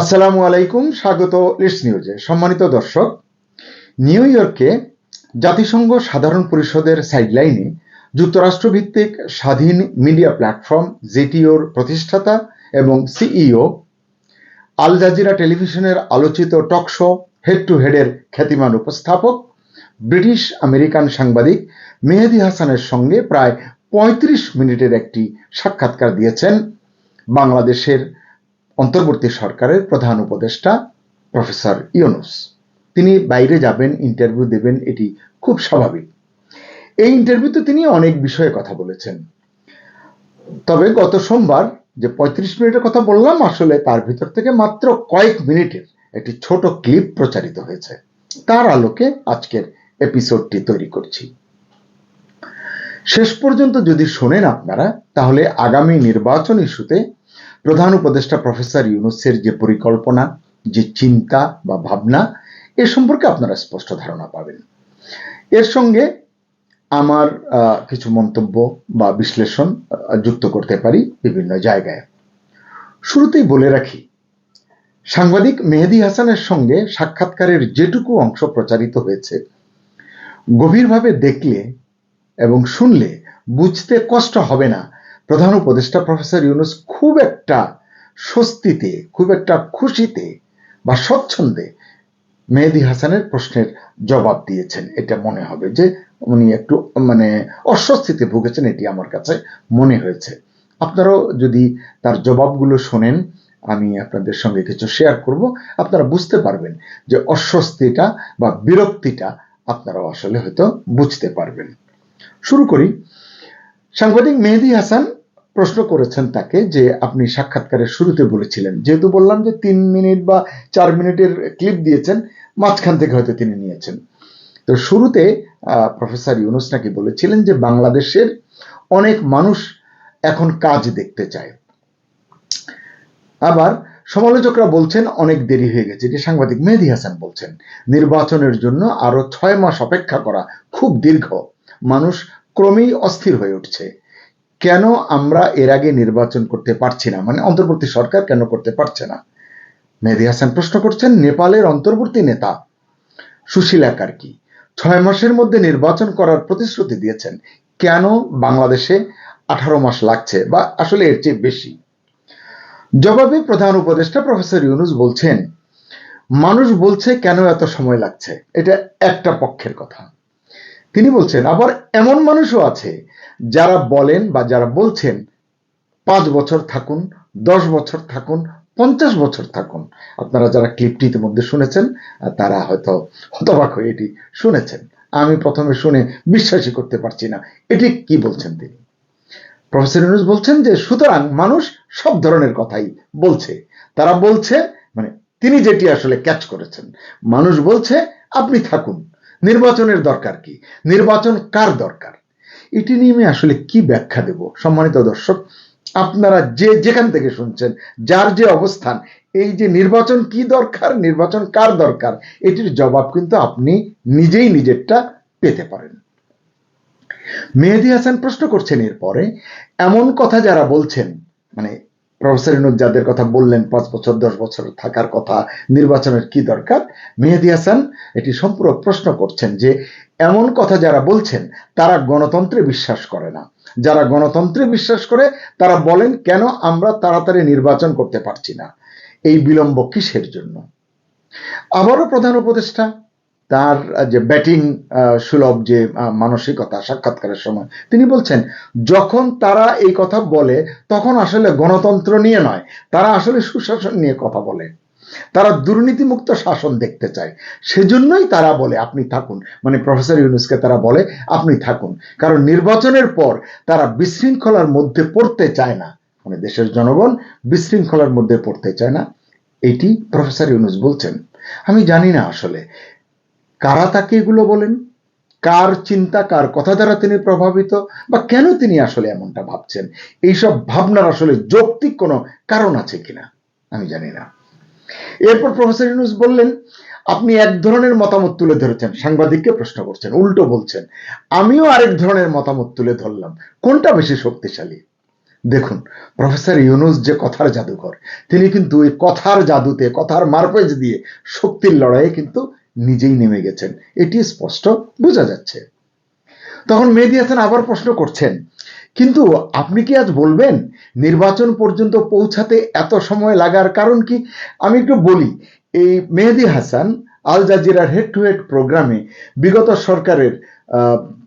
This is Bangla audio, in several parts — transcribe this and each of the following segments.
আসসালামু আলাইকুম, স্বাগত লিস্ট নিউজে সম্মানিত দর্শক নিউ ইয়র্কে জাতিসংঘ সাধারণ পরিষদের সাইডলাইনে যুক্তরাষ্ট্রভিত্তিক স্বাধীন মিডিয়া প্ল্যাটফর্ম জেটিওর প্রতিষ্ঠাতা এবং সিইও আল জাজিরা টেলিভিশনের আলোচিত টক শো হেড টু হেডের খ্যাতিমান উপস্থাপক, ব্রিটিশ আমেরিকান সাংবাদিক মেহেদি হাসানের সঙ্গে প্রায় পঁয়ত্রিশ মিনিটের একটি সাক্ষাৎকার দিয়েছেন বাংলাদেশের অন্তর্বর্তী সরকারের প্রধান উপদেষ্টা প্রফেসর ইউনুস। তিনি বাইরে যাবেন ইন্টারভিউ দেবেন, এটি খুব স্বাভাবিক। এই ইন্টারভিউতে তিনি অনেক বিষয়ে কথা বলেছেন। তবে গত সোমবার যে পঁয়ত্রিশ মিনিটের কথা বললাম, আসলে তার ভিতর থেকে মাত্র কয়েক মিনিটের একটি ছোট ক্লিপ প্রচারিত হয়েছে। তার আলোকে আজকের এপিসোডটি তৈরি করছি। শেষ পর্যন্ত যদি শোনেন আপনারা, তাহলে আগামী নির্বাচন ইস্যুতে প্রধান উপদেষ্টা প্রফেসর ইউনুসের যে পরিকল্পনা, যে চিন্তা বা ভাবনা, এ সম্পর্কে আপনারা স্পষ্ট ধারণা পাবেন। এর সঙ্গে আমার কিছু মন্তব্য বা বিশ্লেষণ যুক্ত করতে পারি বিভিন্ন জায়গায়। শুরুতেই বলে রাখি, সাংবাদিক মেহেদি হাসানের সঙ্গে সাক্ষাৎকারের যেটুকু অংশ প্রচারিত হয়েছে, গভীরভাবে দেখলে এবং শুনলে বুঝতে কষ্ট হবে না প্রধান উপদেষ্টা প্রফেসর ইউনুস খুব একটা স্বস্তিতে, খুব একটা খুশিতে বা স্বচ্ছন্দে মেহেদি হাসানের প্রশ্নের জবাব দিয়েছেন। এটা মনে হবে যে উনি একটু মানে অস্বস্তিতে ভুগেছেন, এটি আমার কাছে মনে হয়েছে। আপনারাও যদি তার জবাবগুলো শোনেন, আমি আপনাদের সঙ্গে কিছু শেয়ার করব। আপনারা বুঝতে পারবেন যে অস্বস্তিটা বা বিরক্তিটা আপনারাও আসলে হয়তো বুঝতে পারবেন। শুরু করি। সাংবাদিক মেহেদি হাসান প্রশ্ন করেছেন তাকে যে আপনি সাক্ষাৎকারের শুরুতে বলেছিলেন। যেহেতু বললাম যে তিন মিনিট বা চার মিনিটের ক্লিপ দিয়েছেন, মাঝখান থেকে হয়তো তিনি নিয়েছেন। তো শুরুতে প্রফেসর ইউনুস নাকি বলেছিলেন যে বাংলাদেশের অনেক মানুষ এখন কাজ দেখতে চায়। আবার সমালোচকরা বলছেন, অনেক দেরি হয়ে গেছে যে সাংবাদিক মেহেদি হাসান বলছেন। নির্বাচনের জন্য আরও ছয় মাস অপেক্ষা করা খুব দীর্ঘ। মানুষ ক্রমেই অস্থির হয়ে উঠছে। কেন আমরা এর আগে নির্বাচন করতে পারছি না? মানে অন্তর্বর্তী সরকার কেন করতে পারছে না? মেহেদি হাসান প্রশ্ন করছেন, নেপালের অন্তর্বর্তী নেতা সুশীলা কার্কি ছয় মাসের মধ্যে নির্বাচন করার প্রতিশ্রুতি দিয়েছেন। কেন বাংলাদেশে আঠারো মাস লাগছে বা আসলে এর চেয়ে বেশি? জবাবে প্রধান উপদেষ্টা প্রফেসর ইউনুস বলছেন, মানুষ বলছে কেন এত সময় লাগছে? এটা একটা পক্ষের কথা। তিনি বলছেন, আবার এমন মানুষও আছে যারা বলেন বা যারা বলছেন, পাঁচ বছর থাকুন, দশ বছর থাকুন, পঞ্চাশ বছর থাকুন। আপনারা যারা ক্লিপটি ইতিমধ্যে শুনেছেন তারা হয়তো হতবাক হয়ে এটি শুনেছেন। আমি প্রথমে শুনে বিশ্বাসই করতে পারছি না, এটি কি বলছেন তিনি? প্রফেসর ইউনুস বলছেন যে, সুতরাং মানুষ সব ধরনের কথাই বলছে। তারা বলছে মানে তিনি যেটি আসলে ক্যাচ করেছেন, মানুষ বলছে, আপনি থাকুন। নির্বাচনের দরকার কি? নির্বাচন কার দরকার? এটি নিয়ে আমি আসলে কি ব্যাখ্যা দেব? সম্মানিত দর্শক, আপনারা যে যেখান থেকে শুনছেন, যার যে অবস্থান, এই যে নির্বাচন কি দরকার, নির্বাচন কার দরকার, এটির জবাব কিন্তু আপনি নিজেই নিজেরটা পেতে পারেন। মেহেদি হাসান প্রশ্ন করছেন এরপরে, এমন কথা যারা বলছেন মানে প্রফেসর ইনুদ যাদের কথা বললেন, পাঁচ বছর, দশ বছর থাকার কথা, নির্বাচনের কি দরকার? মেহেদি হাসান এটি সম্পূর্ণ প্রশ্ন করছেন যে, এমন কথা যারা বলছেন, তারা গণতন্ত্রে বিশ্বাস করে না। যারা গণতন্ত্রে বিশ্বাস করে, তারা বলেন, কেন আমরা তাড়াতাড়ি নির্বাচন করতে পারছি না? এই বিলম্ব কিসের জন্য? আবারও প্রধান উপদেষ্টা তার যে ব্যাটিং সুলভ যে মানসিকতা সাক্ষাৎকারের সময়, তিনি বলছেন, যখন তারা এই কথা বলে, তখন আসলে গণতন্ত্র নিয়ে নয়, তারা আসলে সুশাসন নিয়ে কথা বলে। তারা দুর্নীতিমুক্ত শাসন দেখতে চায়। সেজন্যই তারা বলে, আপনি থাকুন। মানে প্রফেসর ইউনুসকে তারা বলে, আপনি থাকুন। কারণ নির্বাচনের পর তারা বিশৃঙ্খলার মধ্যে পড়তে চায় না। মানে দেশের জনগণ বিশৃঙ্খলার মধ্যে পড়তে চায় না। এটি প্রফেসর ইউনুস বলছেন। আমি জানি না আসলে কারা তাকে এগুলো বলেন? কার চিন্তা, কার কথা দ্বারা তিনি প্রভাবিত? বা কেন তিনি আসলে এমনটা ভাবছেন? এইসব ভাবনার আসলে যৌক্তিক কোনো কারণ আছে কিনা? আমি জানি না। এরপর প্রফেসর ইউনুস বললেন, আপনি এক ধরনের মতামত তুলে ধরেছেন, সাংবাদিককে প্রশ্ন করছেন, উল্টো বলছেন, আমিও আরেক ধরনের মতামত তুলে ধরলাম, কোনটা বেশি শক্তিশালী? দেখুন, প্রফেসর ইউনুস যে কথার জাদুঘর, তিনি কিন্তু ওই কথার জাদুতে, কথার মারপেজ দিয়ে শক্তির লড়াইয়ে কিন্তু নিজেই নেমে গেছেন। এটি স্পষ্ট বোঝা যাচ্ছে। তখন মেহেদি হাসান আবার প্রশ্ন করছেন, কিন্তু আপনি কি আজ বলবেন, নির্বাচন পর্যন্ত পৌঁছাতে এত সময় লাগার কারণ কি? আমি একটু বলি, এই মেহেদি হাসান আল জাজিরার হেড টু হেড প্রোগ্রামে বিগত সরকারের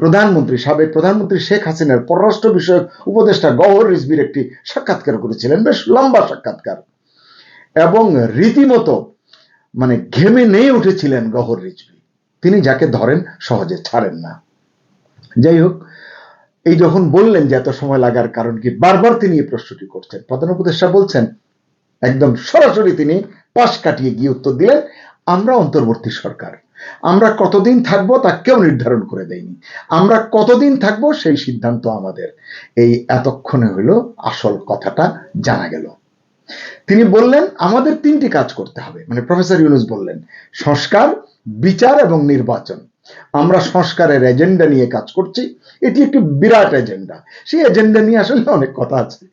প্রধানমন্ত্রী, সাবেক প্রধানমন্ত্রী শেখ হাসিনার পররাষ্ট্র বিষয়ক উপদেষ্টা গহর রিজবির একটি সাক্ষাৎকার করেছিলেন, বেশ লম্বা সাক্ষাৎকার। এবং রীতিমতো মানে ঘেমে নেই উঠেছিলেন গহর রিজবি তিনি যাকে ধরেন সহজে ছাড়েন না। যাই হোক, এই যখন বললেন যে এত সময় লাগার কারণ কি, বারবার তিনি এই প্রশ্নটি করছেন। প্রধান উপদেষ্টা বলছেন, একদম সরাসরি তিনি পাশ কাটিয়ে গিয়ে উত্তর দিলেন, আমরা অন্তর্বর্তী সরকার। আমরা কতদিন থাকব তা কেউ নির্ধারণ করে দেয়নি। আমরা কতদিন থাকব সেই সিদ্ধান্ত আমাদের। এই এতক্ষণে হলো আসল কথাটা জানা গেল। তিনি বললেন, আমাদের তিনটি কাজ করতে হবে। মানে প্রফেসর ইউনুস বললেন, সংস্কার, বিচার এবং নির্বাচন। আমরা সংস্কারের এজেন্ডা নিয়ে কাজ করছি। এটি একটি বিরাট এজেন্ডা সেই এজেন্ডা নিয়ে আসলে অনেক কথা আছে।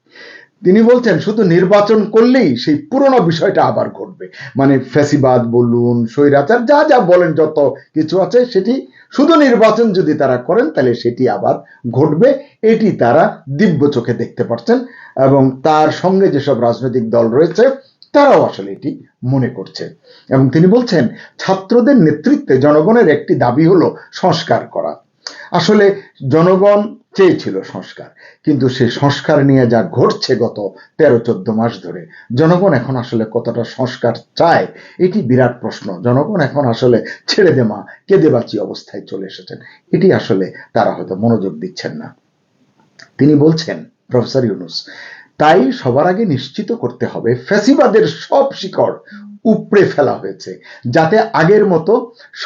তিনি বলছেন, শুধু নির্বাচন করলেই সেই পুরনো বিষয়টা আবার ঘটবে। মানে ফ্যাসিবাদ বলুন, স্বৈরাচার, যা যা বলেন, যত কিছু আছে সেটি শুধু নির্বাচন যদি তারা করেন, তাহলে সেটি আবার ঘটবে। এটি তারা দিব্য চোখে দেখতে পাচ্ছেন এবং তার সঙ্গে যেসব রাজনৈতিক দল রয়েছে, তারাও আসলে এটি মনে করছে। এবং তিনি বলছেন, ছাত্রদের নেতৃত্বে জনগণের একটি দাবি হলো সংস্কার করা। আসলে জনগণ চেয়েছিল সংস্কার। কিন্তু সে সংস্কার নিয়ে যা ঘটছে গত তেরো, চোদ্দ মাস ধরে, জনগণ এখন আসলে কতটা সংস্কার চায়, এটি বিরাট প্রশ্ন। জনগণ এখন আসলে ছেড়ে দেমা কেঁদে বাঁচি অবস্থায় চলে এসেছেন। এটি আসলে তারা হয়তো মনোযোগ দিচ্ছেন না। তিনি বলছেন, প্রফেসর ইউনুস তাই সবার আগে নিশ্চিত করতে হবে, ফ্যাসিবাদের সব শিকড় উপড়ে ফেলা হয়েছে, যাতে আগের মতো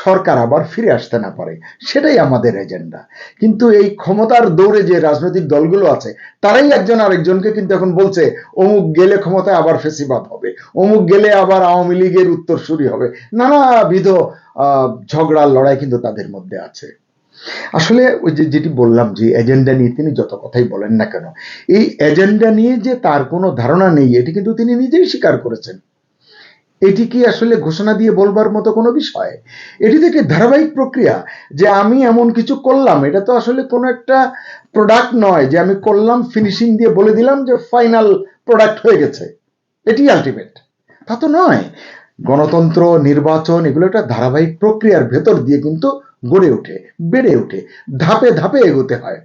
সরকার আবার ফিরে আসতে না পারে। সেটাই আমাদের এজেন্ডা। কিন্তু এই ক্ষমতার দৌড়ে যে রাজনৈতিক দলগুলো আছে, তারাই একজন আরেকজনকে কিন্তু এখন বলছে, অমুক গেলে ক্ষমতায় আবার ফেসিবাদ হবে, অমুক গেলে আবার আওয়ামী লীগের উত্তরসূরি হবে। নানাবিধ ঝগড়ার লড়াই কিন্তু তাদের মধ্যে আছে। আসলে ওই যে যেটি বললাম যে এজেন্ডা নিয়ে তিনি যত কথাই বলেন না কেন, এই এজেন্ডা নিয়ে যে তার কোনো ধারণা নেই, এটি কিন্তু তিনি নিজেই স্বীকার করেছেন। এটি কি আসলে ঘোষণা দিয়ে বলবার মতো কোনো বিষয়? এটি থেকে ধারাবাহিক প্রক্রিয়া যে আমি এমন কিছু করলাম, এটা তো আসলে কোনো একটা প্রোডাক্ট নয় যে আমি করলাম ফিনিশিং দিয়ে বলে দিলাম যে ফাইনাল প্রোডাক্ট হয়ে গেছে। এটি আলটিমেট তা তো নয়। গণতন্ত্র, নির্বাচন, এগুলো একটা ধারাবাহিক প্রক্রিয়ার ভেতর দিয়ে কিন্তু গড়ে ওঠে, বেড়ে ওঠে, ধাপে ধাপে এগোতে হয়।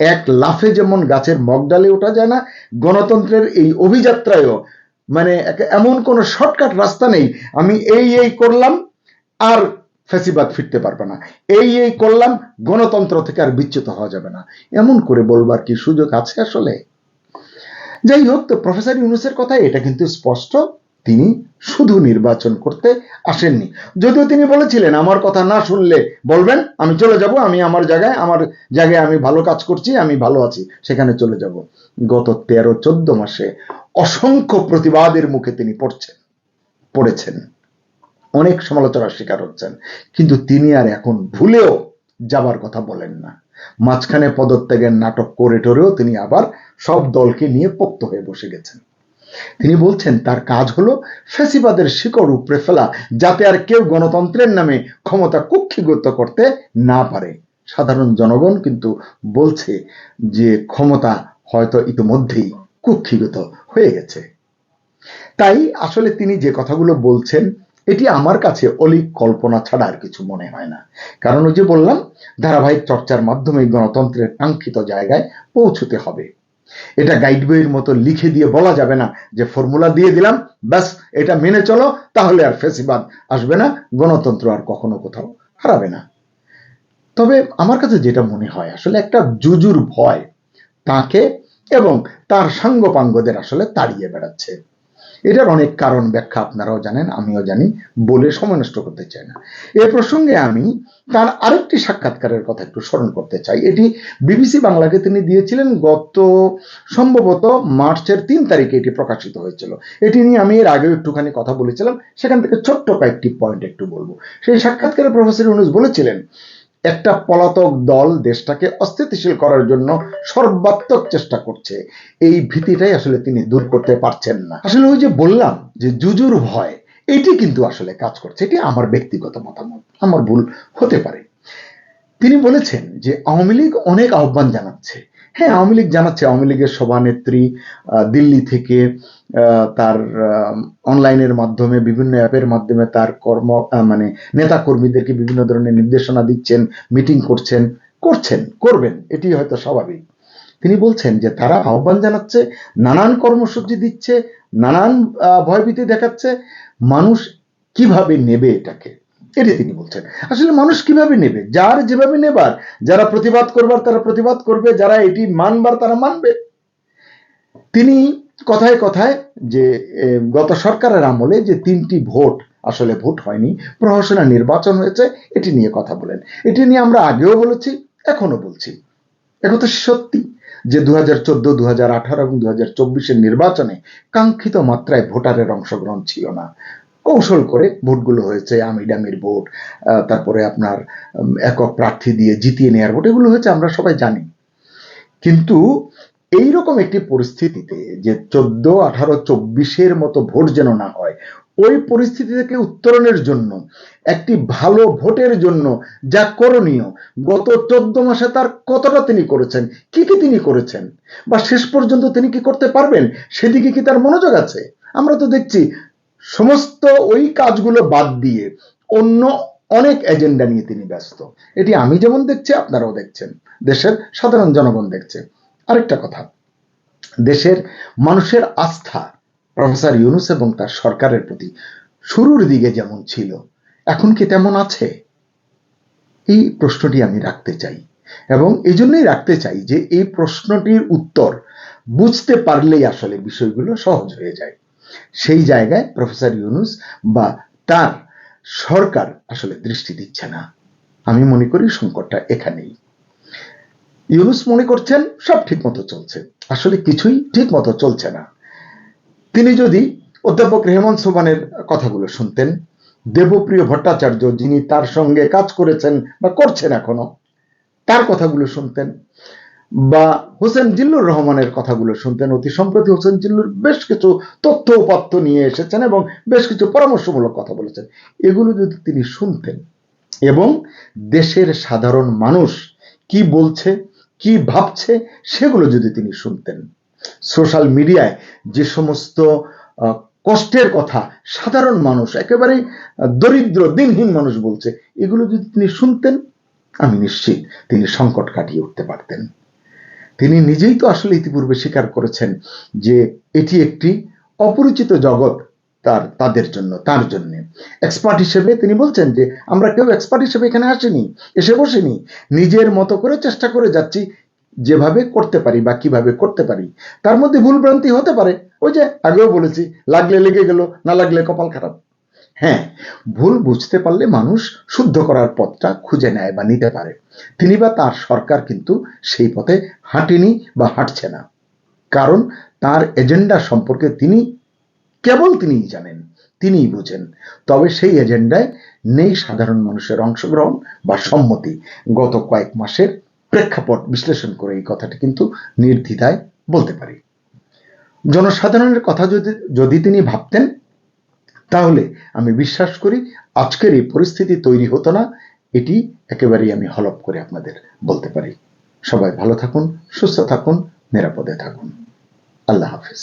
এক লাফে যেমন গাছের মগডালে ওঠা যায় না, গণতন্ত্রের এই অভিযাত্রায়ও মানে এমন কোন শর্টকাট রাস্তা নেই, আমি এই এই করলাম, আর ফেসিবাদ ফিরতে পারবে না। এই এই করলাম, গণতন্ত্র থেকে আর বিচ্যুত হওয়া যাবে না। এমন করে বলবার কি সুযোগ আছে আসলে? যাই হোক, তো প্রফেসর ইউনুসের কথা এটা কিন্তু স্পষ্ট। তিনি শুধু নির্বাচন করতে আসেননি। যদিও তিনি বলেছিলেন, আমার কথা না শুনলে বলবেন, আমি চলে যাব, আমি আমার জায়গায় আমার জায়গায় আমি ভালো কাজ করছি, আমি ভালো আছি, সেখানে চলে যাব। গত তেরো, চোদ্দ মাসে অসংখ্য প্রতিবাদের মুখে তিনি পড়ছেন, পড়েছেন। অনেক সমালোচনার শিকার হচ্ছেন। কিন্তু তিনি আর এখন ভুলেও যাবার কথা বলেন না। মাঝখানে পদত্যাগের নাটক করে টরেও তিনি আবার সব দলকে নিয়ে পোক্ত হয়ে বসে গেছেন। তিনি বলছেন, তার কাজ হলো ফেসিবাদের শিকড় উপড়ে ফেলা, যাতে আর কেউ গণতন্ত্রের নামে ক্ষমতা কুক্ষিগত করতে না পারে। সাধারণ জনগণ কিন্তু বলছে যে ক্ষমতা হয়তো ইতিমধ্যেই কুক্ষিগত হয়ে গেছে। তাই আসলে তিনি যে কথাগুলো বলছেন, এটি আমার কাছে অলিক কল্পনা ছাড়া আর কিছু মনে হয় না। কারণ ওই যে বললাম, ধারাবাহিক চর্চার মাধ্যমে গণতন্ত্রের কাঙ্ক্ষিত জায়গায় পৌঁছতে হবে। এটা গাইড বইয়ের মতো লিখে দিয়ে বলা যাবে না। যে ফর্মুলা দিয়ে দিলাম, ব্যাস, এটা মেনে চলো, তাহলে আর ফেসিবাদ আসবে না, গণতন্ত্র আর কখনো কোথাও হারাবে না। তবে আমার কাছে যেটা মনে হয়, আসলে একটা জুজুর ভয় তাকে এবং তার সাঙ্গপাঙ্গদের আসলে তাড়িয়ে বেড়াচ্ছে। এটার অনেক কারণ ব্যাখ্যা আপনারাও জানেন, আমিও জানি, বলে সময় নষ্ট করতে চাই না। এ প্রসঙ্গে আমি তার আরেকটি সাক্ষাৎকারের কথা একটু স্মরণ করতে চাই। এটি বিবিসি বাংলাকে তিনি দিয়েছিলেন গত সম্ভবত মার্চের তিন তারিখে এটি প্রকাশিত হয়েছিল। এটি নিয়ে আমি এর আগেও একটুখানি কথা বলেছিলাম, সেখান থেকে ছোট্ট কয়েকটি পয়েন্ট একটু বলব। সেই সাক্ষাৎকারে প্রফেসর ইউনুস বলেছিলেন একটা পলাতক দল দেশটাকে অস্থিতিশীল করার জন্য সর্বাত্মক চেষ্টা করছে। এই ভীতিটাই আসলে তিনি দূর করতে পারছেন না। আসলে ওই যে বললাম যে জুজুর ভয়, এটি কিন্তু আসলে কাজ করছে। এটি আমার ব্যক্তিগত মতামত, আমার ভুল হতে পারে। তিনি বলেছেন যে আওয়ামী লীগ অনেক আহ্বান জানাচ্ছে। হ্যাঁ আওয়ামী লীগ জানাচ্ছে, আওয়ামী লীগের সভানেত্রী দিল্লি থেকে তার অনলাইনের মাধ্যমে, বিভিন্ন অ্যাপের মাধ্যমে তার কর্ম মানে নেতা কর্মীদেরকে বিভিন্ন ধরনের নির্দেশনা দিচ্ছেন, মিটিং করছেন করছেন, করবেন, এটি হয়তো স্বাভাবিক। তিনি বলছেন যে তারা আহ্বান জানাচ্ছে, নানান কর্মসূচি দিচ্ছে, নানান ভয়ভীতি দেখাচ্ছে, মানুষ কীভাবে নেবে এটাকে? এটি তিনি বলছেন। আসলে মানুষ কীভাবে নেবে? যার যেভাবে নেবার, যারা প্রতিবাদ করবার তারা প্রতিবাদ করবে, যারা এটি মানবার তারা মানবে। তিনি কথায় কথায় যে গত সরকারের আমলে যে তিনটি ভোট আসলে ভোট হয়নি প্রহসনা নির্বাচন হয়েছে, এটি নিয়ে কথা বলেন। এটি নিয়ে আমরা আগেও বলেছি এখনও বলছি। এখন তো সত্যি যে দু হাজার চোদ্দ দু হাজার আঠারো এবং দু হাজার চব্বিশের নির্বাচনে কাঙ্ক্ষিত মাত্রায় ভোটারের অংশগ্রহণ ছিল না। কৌশল করে ভোটগুলো হয়েছে আমিডামির ভোট তারপরে আপনার একক প্রার্থী দিয়ে জিতিয়ে নেওয়ার ভোট, এগুলো হয়েছে, আমরা সবাই জানি। কিন্তু এইরকম একটি পরিস্থিতিতে যে চোদ্দ, আঠারো, চব্বিশের মতো ভোট যেন না হয়, ওই পরিস্থিতি থেকে উত্তরণের জন্য, একটি ভালো ভোটের জন্য যা করণীয়, গত চোদ্দ মাসে তার কতটা তিনি করেছেন, কি কি তিনি করেছেন, বা শেষ পর্যন্ত তিনি কি করতে পারবেন, সেদিকে কি তার মনোযোগ আছে? আমরা তো দেখছি সমস্ত ওই কাজগুলো বাদ দিয়ে অন্য অনেক এজেন্ডা নিয়ে তিনি ব্যস্ত। এটি আমি যেমন দেখছি, আপনারাও দেখছেন। দেশের সাধারণ জনগণ দেখছে। আরেকটা কথা, দেশের মানুষের আস্থা প্রফেসর ইউনুস এবং তার সরকারের প্রতি শুরুর দিকে যেমন ছিল, এখন কি তেমন আছে? এই প্রশ্নটি আমি রাখতে চাই। এবং এই জন্যই রাখতে চাই যে এই প্রশ্নটির উত্তর বুঝতে পারলেই আসলে বিষয়গুলো সহজ হয়ে যায়। সেই জায়গায় প্রফেসর ইউনুস বা তার সরকার আসলে দৃষ্টি দিচ্ছে না। আমি মনে করি সংকটটা এখানেই। ইউনুস মনে করছেন সব ঠিক মতো চলছে। আসলে কিছুই ঠিক মতো চলছে না। তিনি যদি অধ্যাপক রেহমান সোবানের কথাগুলো শুনতেন, দেবপ্রিয় ভট্টাচার্য যিনি তার সঙ্গে কাজ করেছেন বা করছেন এখনও, তার কথাগুলো শুনতেন বা হোসেন জিল্লুর রহমানের কথাগুলো শুনতেন অতি সম্প্রতি হোসেন জিল্লুর বেশ কিছু তথ্য উপাত্ত নিয়ে এসেছেন এবং বেশ কিছু পরামর্শমূলক কথা বলেছেন। এগুলো যদি তিনি শুনতেন এবং দেশের সাধারণ মানুষ কি বলছে, কি ভাবছে, সেগুলো যদি তিনি শুনতেন। সোশ্যাল মিডিয়ায় যে সমস্ত কষ্টের কথা সাধারণ মানুষ একেবারে দরিদ্র, দিনহীন মানুষ বলছে, এগুলো যদি তিনি শুনতেন, আমি নিশ্চিত তিনি সংকট কাটিয়ে উঠতে পারতেন। তিনি নিজেই তো আসলে ইতিপূর্বে স্বীকার করেছেন যে এটি একটি অপরিচিত জগৎ তার, তাদের জন্য, তার জন্য। এক্সপার্ট হিসেবে তিনি বলছেন যে, আমরা কেউ এক্সপার্ট হিসেবে এখানে আসিনি, এসে বসিনি। নিজের মতো করে চেষ্টা করে যাচ্ছি, যেভাবে করতে পারি বা কীভাবে করতে পারি। তার মধ্যে ভুল ভ্রান্তি হতে পারে। ওই যে আগেও বলেছি, লাগলে লেগে গেল, না লাগলে কপাল খারাপ। হ্যাঁ ভুল বুঝতে পারলে মানুষ শুদ্ধ করার পথটা খুঁজে নেয় বা নিতে পারে। তিনি বা তার সরকার কিন্তু সেই পথে হাঁটেনি বা হাঁটছে না। কারণ তার এজেন্ডা সম্পর্কে তিনি কেবল তিনিই জানেন, তিনিই বুঝেন। তবে সেই এজেন্ডায় নেই সাধারণ মানুষের অংশগ্রহণ বা সম্মতি। গত কয়েক মাসের প্রেক্ষাপট বিশ্লেষণ করে এই কথাটি কিন্তু নির্দ্বিধায় বলতে পারি। জনসাধারণের কথা যদি যদি তিনি ভাবতেন তাহলে আমি বিশ্বাস করি আজকের এই পরিস্থিতি তৈরি হতো না। এটি একেবারেই আমি হলপ করে আপনাদের বলতে পারি। সবাই ভালো থাকুন, সুস্থ থাকুন, নিরাপদে থাকুন। আল্লাহ হাফিজ।